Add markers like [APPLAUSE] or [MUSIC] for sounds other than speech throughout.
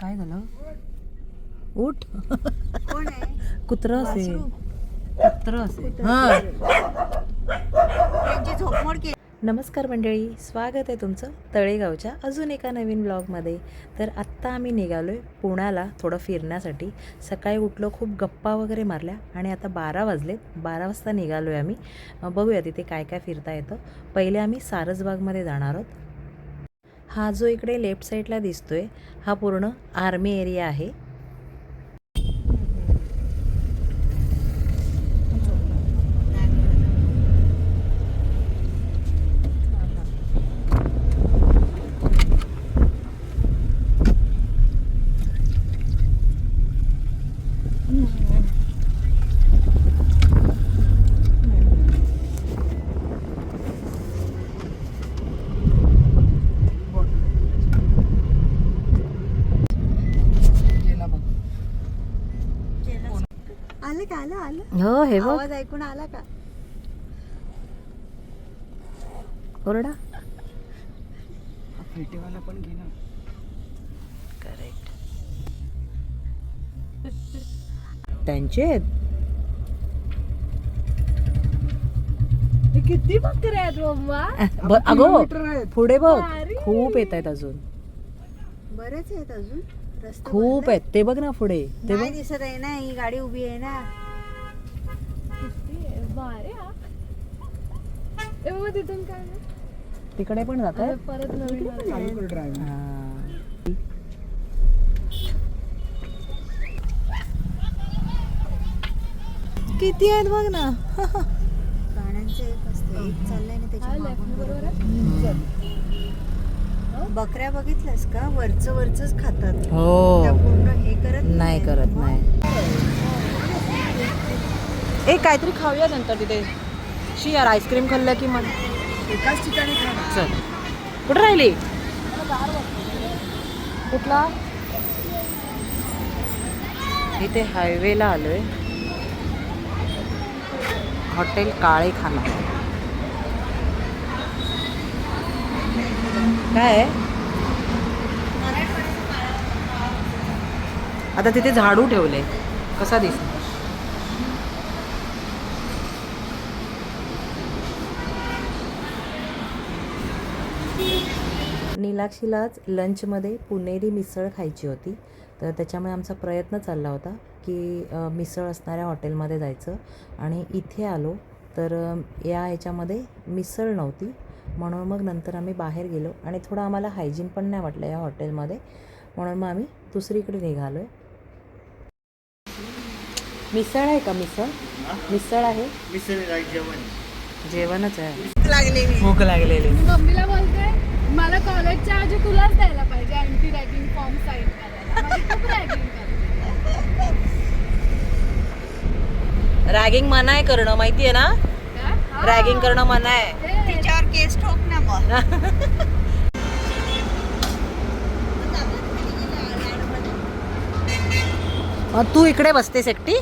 काय झालं? उठ. कोण आहे? कुत्र असे. कुत्र असे. हा. नमस्कार मंडळी स्वागत आहे तुमचं तळेगावच्या अजून एका नवीन ब्लॉगमध्ये. तर आत्ता आम्ही निघालो आहे पुण्याला थोडं फिरण्यासाठी. सकाळी उठलो खूप गप्पा वगैरे मारल्या आणि आता बारा वाजलेत. बारा वाजता निघालो आहे आम्ही बघूया तिथे काय काय फिरता येतं. पहिले आम्ही सारसबागमध्ये जाणार आहोत. हा जो इकडे लेफ्ट साईडला दिसतोय हा पूर्ण आर्मी एरिया आहे आलं का आलं आलं हो हे बघ. आवाज ऐकून आला का? ओरडा. फेटेवाला पण गेला करेक्ट त्यांचे. किती बकरे आहेत मम्मा ब- अगो किलोमीटर आहेत. पुढे बघ. भारी. खूप येत आहेत अजून. बरेच आहेत अजून. रस्ता खूप बंद आहे. आहेत. ते बघ ना पुढे. ते नाही बघ. दिसत आहे ना ही गाडी उभी आहे ना? भारी हा. ए मग तिथून काय नाही? तिकडे पण जात परत नवीन आलं. चालू कर ड्रायव्हिंग किती आहेत बघ ना. गाण्यांचं एक असतं. एक चाललंय ना त्याच्या हा, left मागून बरोबर बरोबर. बकऱ्या बघितल्यास का? वरच वरच खातात. त्या हो पूर्ण हे करत नाही करत नाही. ए काहीतरी खाऊया नंतर तिथे. शी यार आईस्क्रीम खाल्लं की मग. एकाच ठिकाणी. चल. कुठं राहिली? कुठला? इथे हायवेला आलोय. हॉटेल काळे खाना काय आहे? आता तिथे झाडू ठेवले. कसा दिस नीलाक्षीलाच लंचमध्ये पुणेरी मिसळ खायची होती. तर त्याच्यामुळे आमचा प्रयत्न चालला होता की मिसळ असणाऱ्या हॉटेलमध्ये जायचं. आणि इथे आलो तर या ह्याच्यामध्ये मिसळ नव्हती. म्हणून मग नंतर आम्ही बाहेर गेलो आणि थोडं आम्हाला हायजीन पण नाही वाटलं या हॉटेलमध्ये. म्हणून मग आम्ही दुसरीकडे निघालो आहे मिसळ आहे का मिसळ? मिसळ आहे? जेवणच आहे लागले मी भूक लागलेली. मम्मीला बोलते मला कॉलेजच्या आधी तुलाच द्यायला पाहिजे अँटी रॅगिंग फॉर्म साईन करायला. माझी खूप रॅगिंग करते रॅगिंग मना आहे करणं माहिती आहे ना? काय? हा. रॅगिंग करणं मना आहे ते- तिच्यावर केस ठोक ना [LAUGHS] मग मग तू इकडे बसतेस एकटी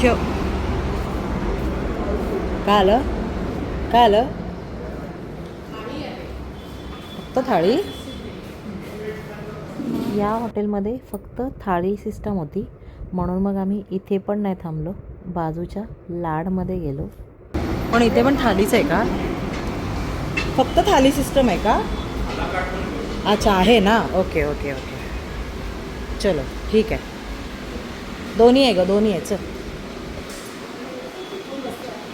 ठेव. काय आलं? काय आलं? फक्त थाळी? या हॉटेलमध्ये फक्त थाळी सिस्टम होती. म्हणून मग आम्ही इथे पण नाही थांबलो. बाजूच्या लाडमध्ये गेलो. पण इथे पण थालीच आहे का? फक्त थाली सिस्टम आहे का? अच्छा आहे ना? ओके ओके ओके चलो ठीक आहे. दोन्ही आहे गं दोन्ही आहे. चल.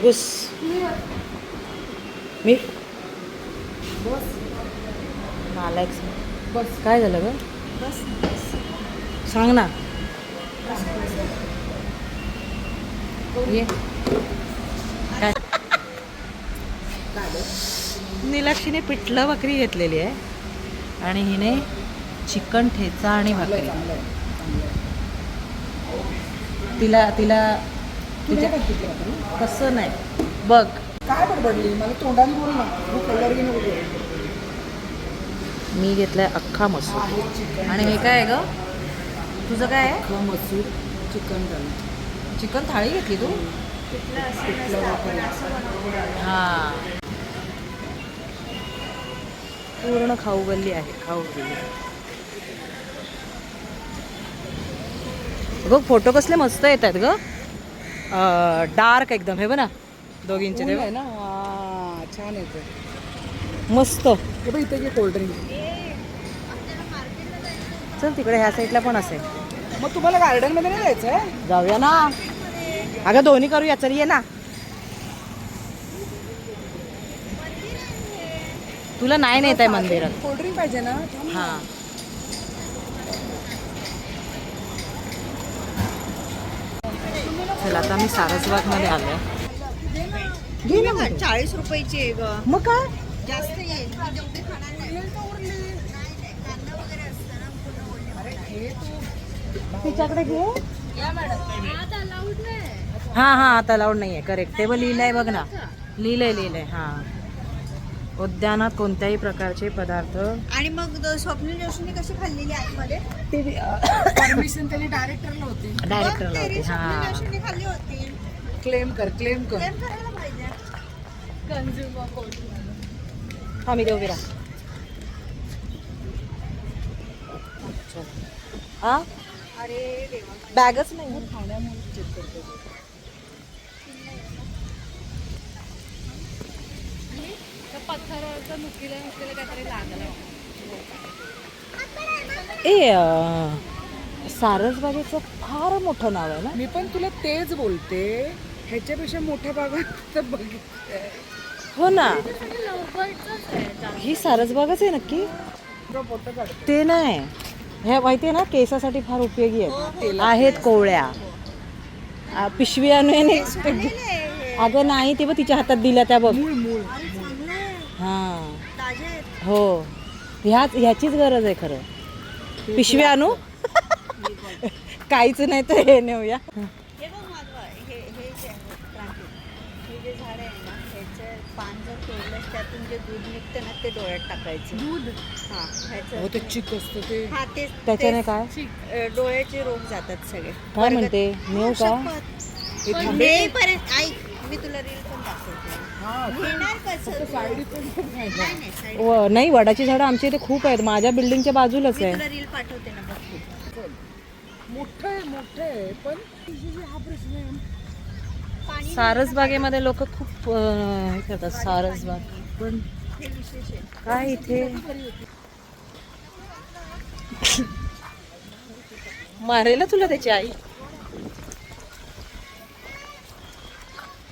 घुस मी? नालायक बस काय झालं ग? बस सांग ना. ये. काय नीलाक्षीने पिठलं भाकरी घेतलेली आहे आणि हिने चिकन ठेचा आणि भाकरी. तिला तिला कसं नाही. बघ. काय बडबडली? मला तोंडाने बोल ना. तू कलर. मी घेतलाय अख्खा मसूर. आणि हे काय आहे ग? तुझं काय आहे? अख्खा मसूर चिकन झालं चिकन थाळी घेतली तू? हा. पूर्ण खाऊ गल्ली आहे. खाऊ गल्ली. बघ फोटो कसले मस्त येत आहेत ग. डार्क एकदम हे बघ ना दोघींचे ते. आहे ना? हा छान येते मस्त. हे बघ इथे कोल्ड्रिंक चल तिकडे ह्या साईडला पण असेल. मग तुम्हाला गार्डनमध्ये नाही जायचं आहे जाऊया ना. अगं दोन्ही करूया चल ये ना. तुला नाही नेत आहे मंदिरात. कोल्ड्रिंक पाहिजे ना. हा. चला आता मी सारसबागमध्ये आलोय घे ना मग. चाळीस रुपयाची आहे ग मग काय? जास्त नाही. नाही, नाही. तिच्याकडे घे. आत अलाउड नाही. हा हा आता लावून नाहीये. करेक्ट ते बघ लिहिलंय बघ ना. लिहिलंय लिहिलंय. हा. उद्यानात कोणत्याही प्रकारचे पदार्थ. आणि मग द- स्वप्नील जोशीने कशी खाल्लेली आतमध्ये? परमिशन त्यांनी डायरेक्टरला होती. डायरेक्टरला होते स्वप्नील हा. जोशीने खाल्ली होती. क्लेम कर क्लेम कर. प्रेम करायला पाहिजे. कन्झ्युमर कोर्ट हा मी देऊ विरा हा? अरे देवा. बॅगच नाही. त्या पत्थरावरचं नुकीला नुकीला काहीतरी लागलं. ए अं, सारसबागेचं फार मोठं नाव आहे ना? मी पण तुला तेच बोलते. ह्याच्यापेक्षा मोठ्या भागात तर बघितलंय. हो ना. ही सारसबागच आहे नक्की? तुला फोटो काढते. ते नाही. हे माहिती आहे ना केसासाठी फार उपयोगी आहेत. आहेत कोवळ्या. आ, पिशवी आणून अगं नाही ते बघ तिच्या हातात दिल्या त्या बघ. मूळ मूळ. हा. ताजे हो. ह्याच ह्याचीच गरज आहे खरं. पिशवी आणू? काहीच नाही तर हे नेऊया. हे बघ माधवा हे हे जे आहे क्रांती हे जे झाड आहे ना ह्याचं पान जर तोडलंस त्यातून जे दूध निघतं ना ते डोळ्यात टाकायचं. दूध? हा हो ह्याचं ते चिक असतं ते. हा ते त्याच्याने तेच, काय? अ, डोळ्याचे रोग जातात सगळे. काय म्हणते? नेऊ का? हे. नेईपर्यंत ऐक मी तुला रील पण दाखवते. घेणार कसं नाही व- नाही वडाची झाडं आमच्या इथे खूप आहेत. माझ्या बिल्डिंगच्या बाजूलाच मी आहे. तुला रील पाठवते ना बघ. तू. मोठं आहे मोठं आहे पण हा प्रश्न आहे पाणी सारसबागेमध्ये लोक खूप अं, हे करतात सारसबाग पण हे विशेष आहे. काय इथे? मारेल तुला त्याची आई?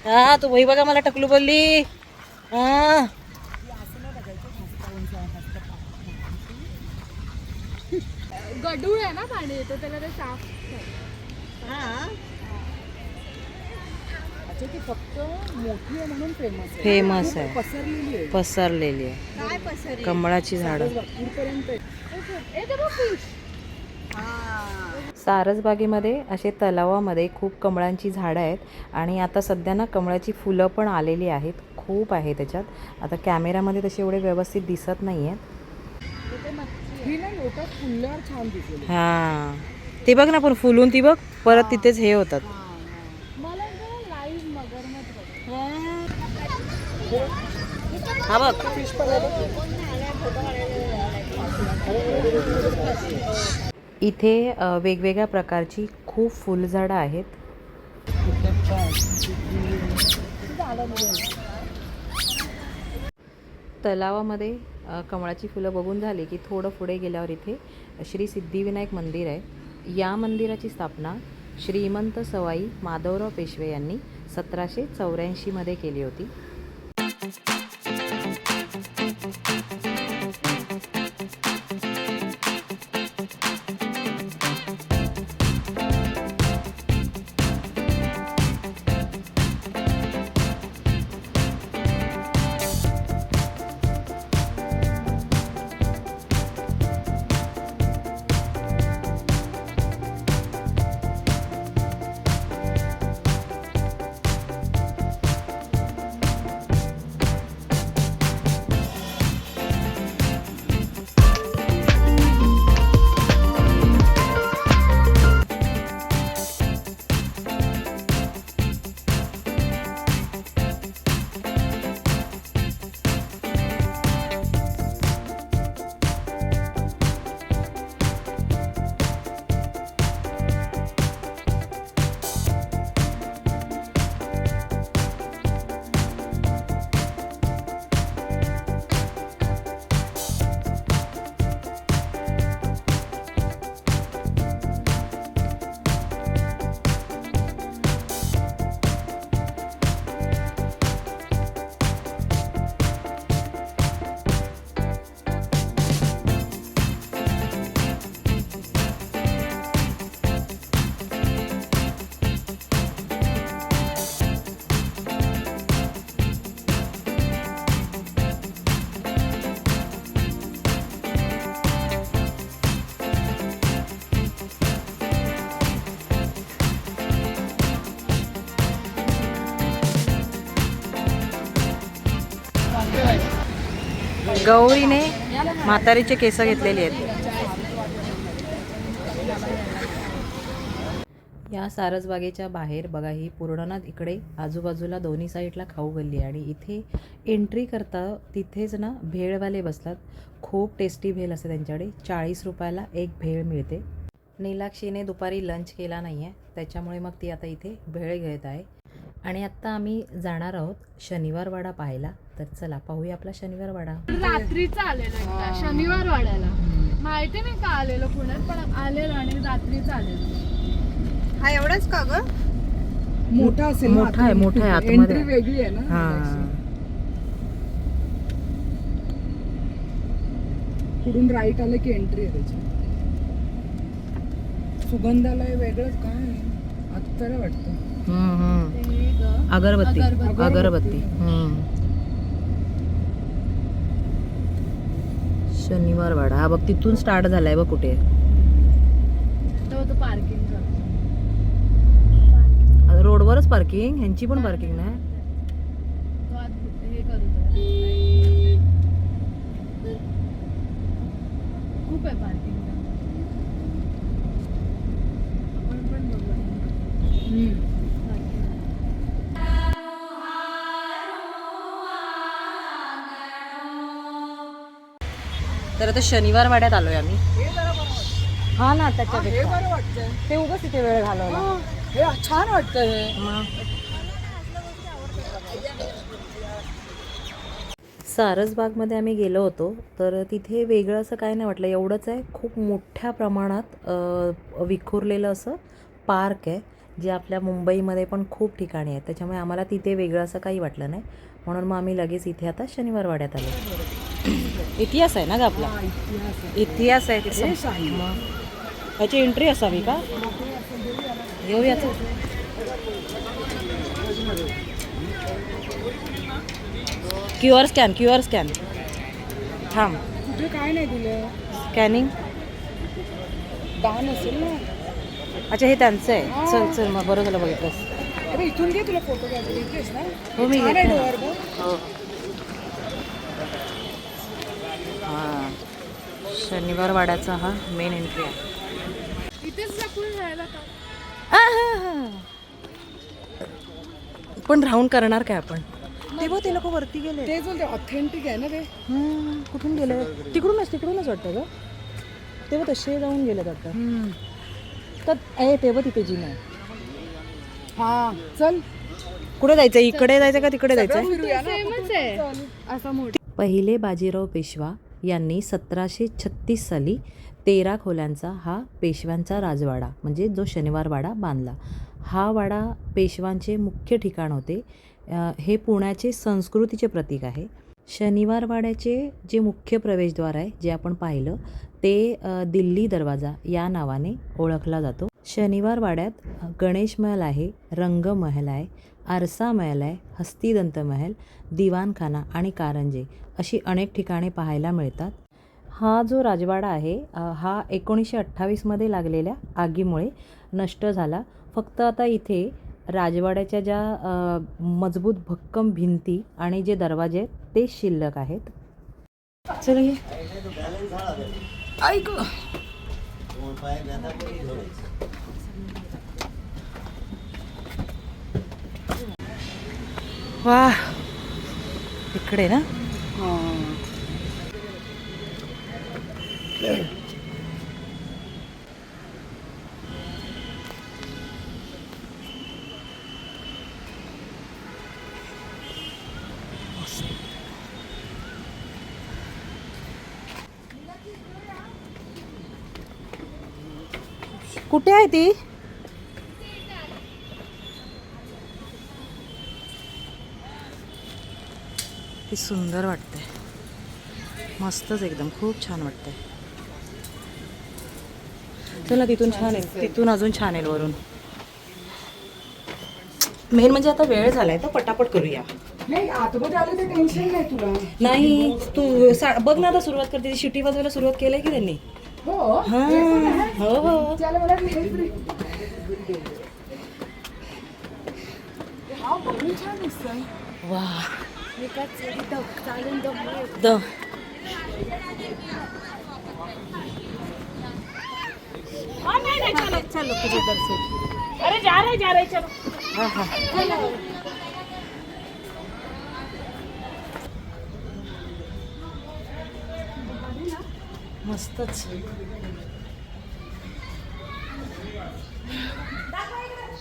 हा तू वही बघा मला टकलू बोलली. हा. गडूळ आहे ना पाणी येतं त्याला ते साफ हा. अच्छा ती फक्त मोठी आहे म्हणून फेमस आहे. फेमस आहे. पसरलेली आहे. पसरलेली आहे. काय पसरली? कमळाची झाडं. सारसबागेमध्ये असे तलावामध्ये खूप कमळांची झाडं आहेत आणि आता सध्या ना कमळाची फुलं पण आलेली आहेत. खूप आहे त्याच्यात. आता कॅमेरामध्ये तसे एवढे व्यवस्थित दिसत नाही आहेत ही. ते बघ ना पण फुलून ती बघ. परत तिथेच हे होतात. हा बघ. इथे वेगवेगळ्या प्रकारची खूप फुलझाडं आहेत. तलावामध्ये कमळाची फुलं बघून झाली की थोडं पुढे गेल्यावर इथे श्री सिद्धिविनायक मंदिर आहे. या मंदिराची स्थापना श्रीमंत सवाई माधवराव पेशवे यांनी सतराशे चौऱ्याऐंशीमध्ये केली होती. गौरीने म्हातारीचे केस घेतलेले आहेत. या सारसबागेच्या बाहेर बघा ही पूर्णनाथ इकडे आजूबाजूला दोन्ही साईडला खाऊ गल्ली आहे. आणि इथे एंट्री करता तिथेच ना भेळवाले बसतात. खूप टेस्टी भेळ असते त्यांच्याकडे. चाळीस रुपयाला एक भेळ मिळते. नीलाक्षीने दुपारी लंच केला नाही आहे त्याच्यामुळे मग ती आता इथे भेळ घेत आहे. आणि आत्ता आम्ही जाणार आहोत शनिवार वाडा पाहायला. तर चला पाहूया आपला शनिवार वाडा रात्रीचा आलेलो एकदा शनिवार वाड्याला माहिती नाही का आलेलो पुण्यात पण आलेलो आणि रात्रीचा आलेलो हा एवढाच का ग? मोठा असेल मोठा आहे. मोठा आहे आतमध्ये. एंट्री वेगळी आहे ना हां. पुढून राईट आलं की एंट्री आहे त्याची. सुगंधालय वेगळंच काय आहे? अत्तर वाटतं. अगरबत्ती अगरबत्ती. शनिवार वाडा. हा बघ तिथून स्टार्ट झालाय बघ कुठे. तो तो पार्किंग आता रोडवरच पार्किंग ह्यांची पण पार्किंग नाही. खूप आहे पार्किंग आपण पण बघू तर आता शनिवार वाड्यात आलोय आम्ही. हे ना वाटतंय. ते उगाच तिथे वेळ घालवला. छान वाटतं हे. सारसबागमध्ये आम्ही गेलो होतो तर तिथे वेगळं असं काय नाही वाटलं. एवढंच आहे खूप मोठ्या प्रमाणात विखुरलेलं असं पार्क आहे जे आपल्या मुंबईमध्ये पण खूप ठिकाणी आहे. त्याच्यामुळे आम्हाला तिथे वेगळं असं काही वाटलं नाही. म्हणून मग आम्ही लगेच इथे आता शनिवार वाड्यात आलो. इतिहास आहे ना ग आपला? इतिहास आहे. इतिहास आहे तिथे हे शाही. मग. याची एंट्री असावी का? येऊयात Q R scan Q R scan. थांब. कुठे काय नाही दिलं. स्कॅनिंग? दान असेल ना. अच्छा हे त्यांचं आहे. चल चल मग बरं झालं बघितलंस. अरे इथून घे तुला फोटो घ्यायचे घेतेस ना. हो मी घेते हां. शनिवार वाड्याचा हा मेन एंट्री आहे. पण राहून करणार काय आपण? ते बघ ते लोक वरती गेले. बोलते ऑथेंटिक आहे ना ते? हम्म, कुठून गेले? तिकडूनच तिकडूनच वाटतं ग. तेव्हा तसे जाऊन गेले वाटतं तर ए तेव्हा तिथे जिम आहे. हा चल. कुठे जायचं इकडे जायचं का तिकडे जायचं पहिले बाजीराव पेशवा यांनी सतराशे छत्तीस साली तेरा खोल्यांचा हा पेशव्यांचा राजवाडा म्हणजे जो शनिवारवाडा बांधला. हा वाडा पेशवांचे मुख्य ठिकाण होते. हे पुण्याचे संस्कृतीचे प्रतीक आहे. शनिवार वाड्याचे जे मुख्य प्रवेशद्वार आहे जे आपण पाहिलं ते दिल्ली दरवाजा या नावाने ओळखला जातो. शनिवार वाड्यात गणेश महल आहे रंगमहल आहे आरसा महल आहे हस्तिदंत महल दिवाणखाना आणि कारंजे. अशी अनेक ठिकाणे पाहायला मिळतात. हा जो राजवाडा आहे हा एकोणीसशे अठ्ठावीसमध्ये लागलेल्या आगीमुळे नष्ट झाला. फक्त आता इथे राजवाड्याच्या ज्या मजबूत भक्कम भिंती आणि जे दरवाजे आहेत ते शिल्लक आहेत. चल ऐक. वा इकडे ना? कुठे आहे ती? ती सुंदर वाटते. मस्तच एकदम खूप छान वाटते चला तिथून छान आहे. तिथून अजून छान आहे वरून. मेन म्हणजे आता वेळ झालाय तर पटापट करूया. नाही तू सा- बघ ना आता सुरुवात करते. शिटी वाजवायला सुरुवात केली की त्यांनी? हो. हा. हो हो. त्याला मला वाटलं हे free. हा बघून छान दिसतंय वा एकाच चालून दमलोय. द चलो। कुछ इधर से। अरे जा रहे जा रहे चलो। हा हा। मस्तच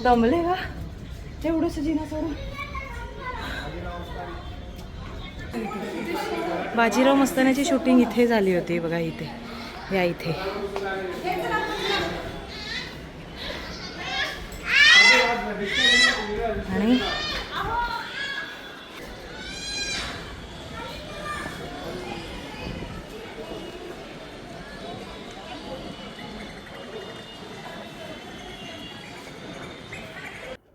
दमले का एवढंच जिना सोडून बाजीराव मस्तानाची शूटिंग इथे झाली होती बघा इथे. या इथे. आणि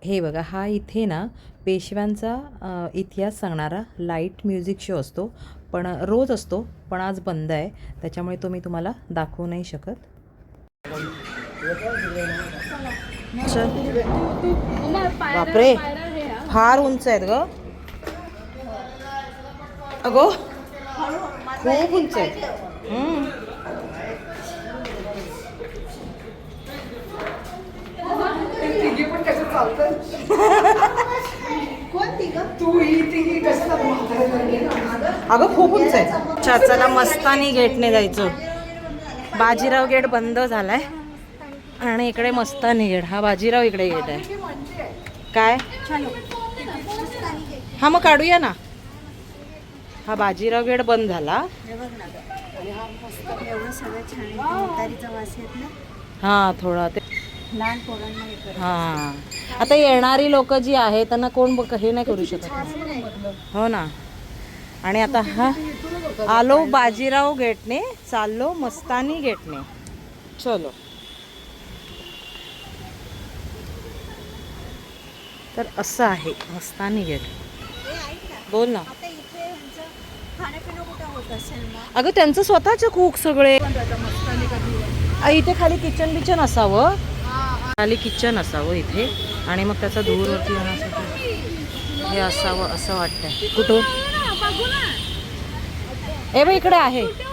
हे बघा हा इथे ना पेशव्यांचा इतिहास सांगणारा लाइट म्युझिक शो असतो. पण रोज असतो पण आज बंद आहे. त्याच्यामुळे तो मी तुम्हाला दाखवू नाही शकत. बापरे. फार उंच आहेत ग. अगो खूप उंच आहेत. अगं खूप उंच आहे चाचाला मस्तानी गेटने जायचं. बाजीराव गेट बंद झालाय. आणि इकडे मस्तानी गेट हा बाजीराव इकडे गेट आहे. काय? हा मग काढूया ना. हा बाजीराव गेट बंद झाला. हे आहे. थोडा ते हे आता येणारी लोक जी आहेत त्यांना कोण हे नाही करू शकत. हो ना. आणि आता हा आलो बाजीराव गेटने चाललो मस्तानी गेटने. चलो. तर असं आहे मस्तानी गेट. बोल ना. अगं त्यांचं स्वतःचे कुक सगळे. इथे खाली किचन बिचन असावं. खाली किचन असावं इथे. आणि मग त्याचा धूर वरती येण्यासाठी हे असावं असं वाटतंय. कुठून. ए बघ इकडे आहे.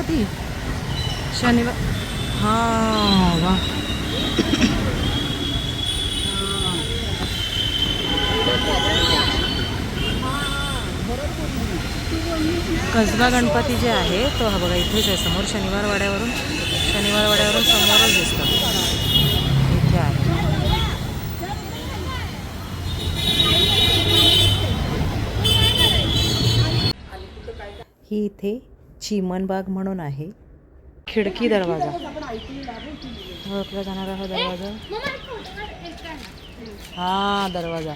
गणपती? शनिवार हा वा. कसबा गणपती जे आहे तो हा बघा इथेच आहे समोर शनिवार वाड्यावरून शनिवार वाड्यावरून समोरच दिसतो. इथे आहे. ही इथे चिमणबाग म्हणून आहे. खिडकी दरवाजा. ओळखला जाणारा हा दरवाजा. हा दरवाजा.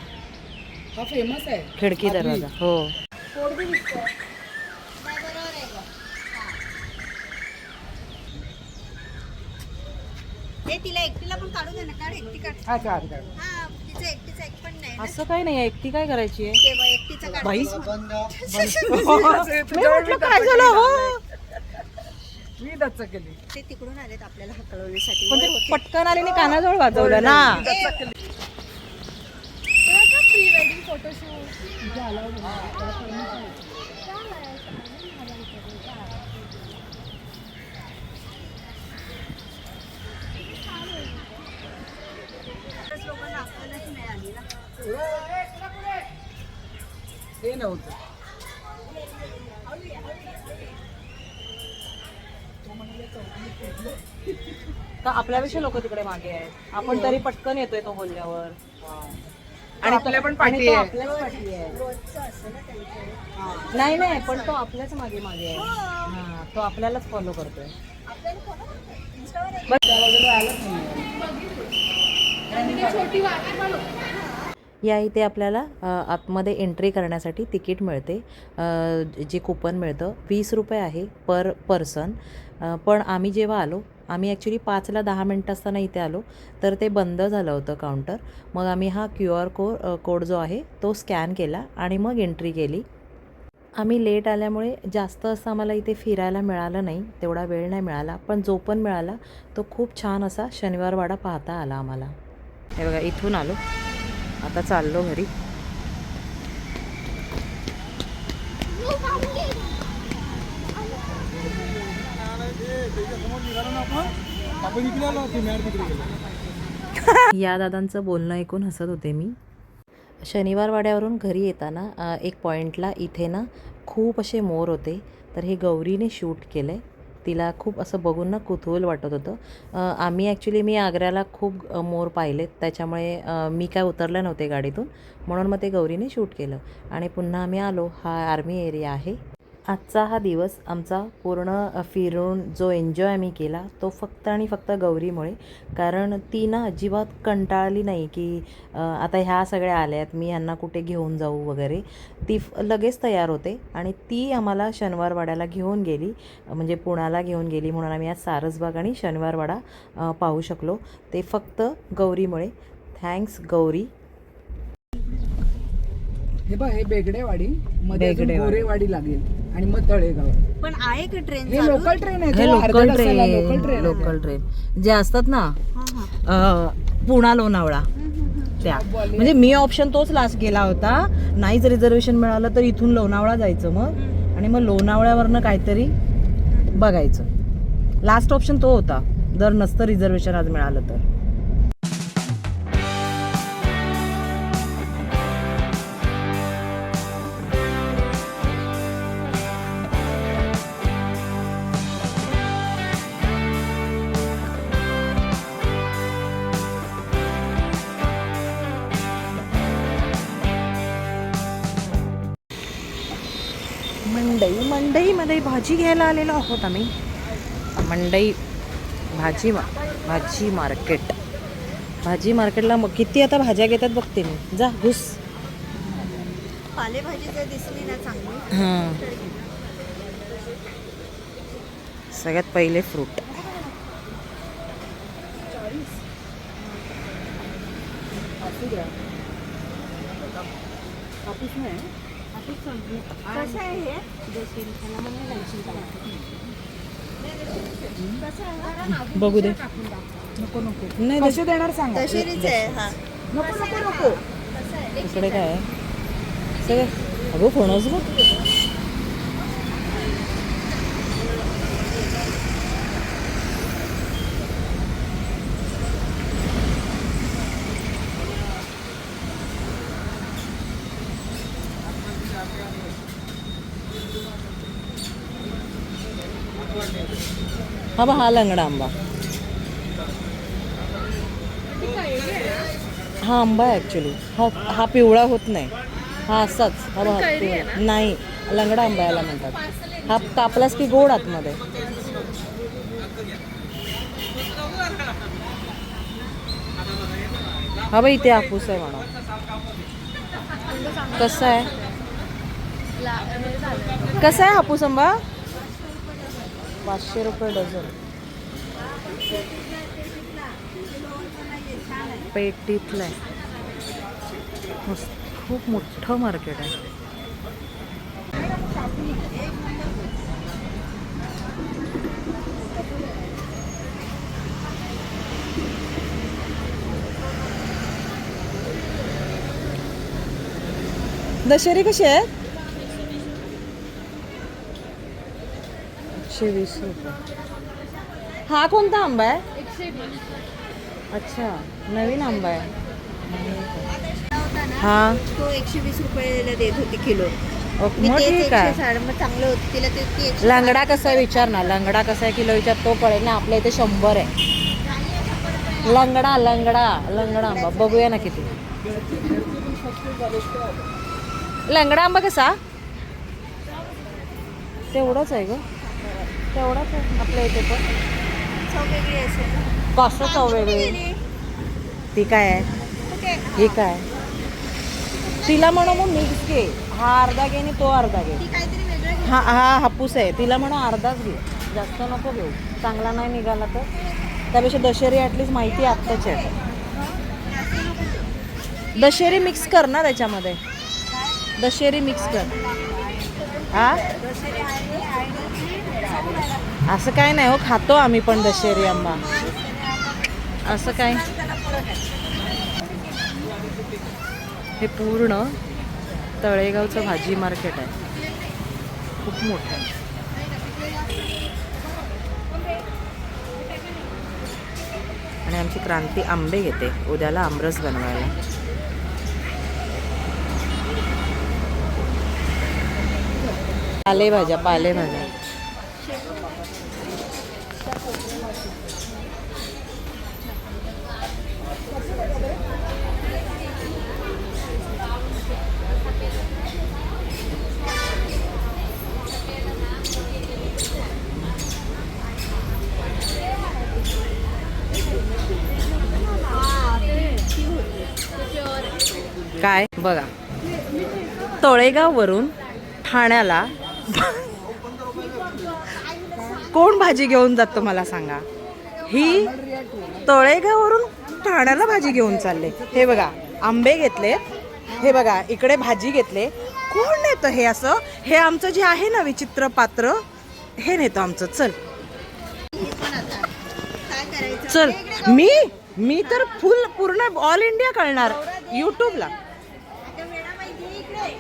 हा फेमस आहे. खिडकी दरवाजा हो. हे तिला एकटीला पण काढू दे ना काढ एकटी काढ. हा. हा तिचं एकटीचं एक पण नाही ना. असं काही नाही आहे एकटी काय करायची आहे? तेव्हा एकटीचं काढ. बाई तुझ्यावर [LAUGHS] मी म्हटलं काय झालं हो? मी दत्त केली ते तिकडून आलेत आपल्याला हकलवण्यासाठी. पण वर ते होते. पटकन आले आणि कानाजवळ वाजवलं ना. तेव्हा का pre-wedding photoshoot झाला होता. तेव्हा famous आहे. छान आहे. छान आहे. बरेच लोकांना आपल्यालाच मिळाली ना ते नव्हतं तर आपल्यापेक्षा लोक तिकडे मागे आहेत. आपण तरी पटकन येतोय तो बोलल्यावर. आणि आपल्या पण पाठी तो आहे. आपल्याच पाठी नाही नाही पण तो आपल्याच मागे मागे आहे. हा तो आपल्यालाच फॉलो करतोय. या इथे आपल्याला आतमध्ये एंट्री करण्यासाठी तिकीट मिळते. जे कुपन मिळतं वीस रुपये आहे पर पर्सन पण आम्ही जेव्हा आलो आम्ही ॲक्च्युली पाचला दहा मिनटं असताना इथे आलो तर ते बंद झालं होतं काउंटर मग आम्ही हा क्यू आर को कोड जो आहे तो स्कॅन केला आणि मग एंट्री केली. आम्ही लेट आल्यामुळे जास्त असं आम्हाला इथे फिरायला मिळालं नाही तेवढा वेळ नाही मिळाला. पण जो पण मिळाला तो खूप छान असा शनिवारवाडा पाहता आला आम्हाला. हे बघा इथून आलो. आता चाललो घरी. [LAUGHS] या दादांचं बोलणं ऐकून हसत होते मी. शनिवार वाड्यावरून घरी येताना एक पॉईंटला इथे ना खूप असे मोर होते. तर हे गौरीने शूट केलं आहे तिला खूप असं बघून ना कुतूहल वाटत होतं. आम्ही ॲक्च्युली मी आग्र्याला खूप मोर पाहिलेत त्याच्यामुळे मी काय उतरले नव्हते गाडीतून. म्हणून मग ते गौरीने शूट केलं. आणि पुन्हा आम्ही आलो. हा आर्मी एरिया आहे. आजचा हा दिवस आमचा पूर्ण फिरून जो एन्जॉय आम्ही केला तो फक्त आणि फक्त गौरीमुळे. कारण ती ना अजिबात कंटाळली नाही की आता ह्या सगळ्या आल्या आहेत मी यांना कुठे घेऊन जाऊ वगैरे. ती फ- लगेच तयार होते आणि ती आम्हाला शनिवारवाड्याला घेऊन गेली म्हणजे पुण्याला घेऊन गेली म्हणून आम्ही आज सारसबाग आणि शनिवारवाडा पाहू शकलो. ते फक्त गौरीमुळे. थँक्स गौरी. हे बघ हे बेगडेवाडी मध्ये अजून बेगडेवाडी. गोरेवाडी लागेल आणि मग तळेगाव. पण आहे का ट्रेन हे लोकल ट्रेन आहे हे local local train train local train जे असतात ना अ, पुणा लोणावळा. त्या. म्हणजे मी ऑप्शन तोच लास्ट गेला होता. नाहीच रिझर्वेशन मिळालं तर इथून लोणावळा जायचं मग. आणि मग लोणावळ्यावरनं काहीतरी बघायचं. लास्ट ऑप्शन तो होता. जर नसतं रिझर्वेशन आज मिळालं तर. मंडई. मंडईमध्ये भाजी घ्यायला आलेलो आहोत आम्ही. मंडई भाजी मा भाजी मार्केट. भाजी मार्केटला मग किती आता भाज्या घेतात बघते मी. जा घुस. पालेभाजी जर दिसली ना चांगली. हां सगळ्यात पहिले फ्रूट. कापूस नाही. कसं आहे हे? बघू दे. नको नको नाही कसे देणार सांगा. दशेरीच आहे हा. नको नको नको. इकडे काय आहे? सगळे अगो फणस बघ. हा बा हा लंगडा आंबा. हा आंबा आहे ॲक्च्युली हा हा पिवळा होत नाही. हा असाच. हा पिवळा. नाही लंगडा आंबा याला म्हणतात. हा कापलास की गोड आतमध्ये. हा बाई इथे हापूस आहे म्हणा. कसं आहे? कसं आहे हापूस आंबा? पाचशे रुपये डझन. पेटीतलं आहे मस्त खूप मोठं मार्केट आहे. दशेरी कशी आहे एकशे वीस रुपये. हा कोणता आंबा आहे? अच्छा नवीन आंबा आहे. होता ना हा. तो एकशे वीस रुपयाला देत होती किलो. ओके मी मग तेच ठीक एकशे आहे. साठ मग चांगलं होतं. तिला ते ती एकशे लंगडा कसा आहे विचार ना. लंगडा कसा आहे किलो विचार तो कळेल ना. आपल्या इथे शंभर आहे. लंगडा लंगडा लंगडा आंबा. बघूया ना किती. लंगडा आंबा कसा? तेवढाच आहे ग. तेवढाच आहे आपल्या इथे पण. चव वेगळी असेल ना. कसं चव वेगळी. ती काय आहे? ही. काय? तिला म्हणा मग मिक्स घे. हा अर्धा घे आणि तो अर्धा घे. हा हा हापूस आहे. तिला म्हणा अर्धाच घे. जास्त नको घेऊ. चांगला नाही निघाला तर. त्यापेक्षा दशेरी ॲटलीस्ट माहिती आत्ताची आहे. दशेरी मिक्स कर ना त्याच्यामध्ये. दशेरी मिक्स कर. हा? असं काय नाही हो खातो आम्ही पण दशेरी आंबा. असं काय? हे पूर्ण तळेगावचं भाजी मार्केट आहे. खूप मोठं आहे. आणि आमची क्रांती आंबे घेते. उद्याला आमरस बनवायला. पालेभाज्या पालेभाज्या काय बघा. तळेगाववरून ठाण्याला कोण भाजी घेऊन जातो मला सांगा? ही तळेगाववरून ठाण्याला भाजी घेऊन चालले. हे बघा आंबे घेतले. हे बघा इकडे भाजी घेतले. कोण नेतं हे असं? हे आमचं जे आहे ना विचित्र पात्र हे नेतं आमचं. चल. चल. मी? मी तर फुल पूर्ण ऑल इंडिया कळणार. यूट्यूबला आता वेळाबाई घे इकडे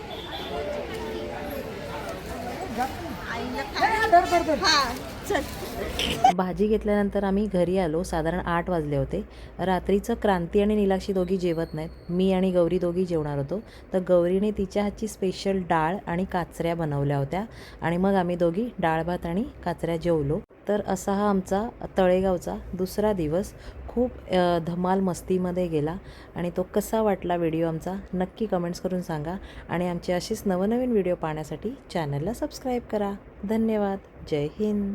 हा चल. भाजी घेतल्यानंतर आम्ही घरी आलो. साधारण आठ वाजले होते. रात्रीचं क्रांती आणि निलाक्षी दोघी जेवत नाहीत. मी आणि गौरी दोघी जेवणार होतो. तर गौरीने तिच्या हातची स्पेशल डाळ आणि काचऱ्या बनवल्या होत्या. आणि मग आम्ही दोघी डाळ भात आणि काचऱ्या जेवलो. तर असा हा आमचा तळेगावचा दुसरा दिवस. खूप धमाल मस्तीमध्ये गेला आणि तो कसा वाटला व्हिडिओ आमचा नक्की कमेंट्स करून सांगा आणि आमचे असेच नवनवीन व्हिडिओ पाहण्यासाठी चॅनलला सबस्क्राईब करा. धन्यवाद. जय हिंद.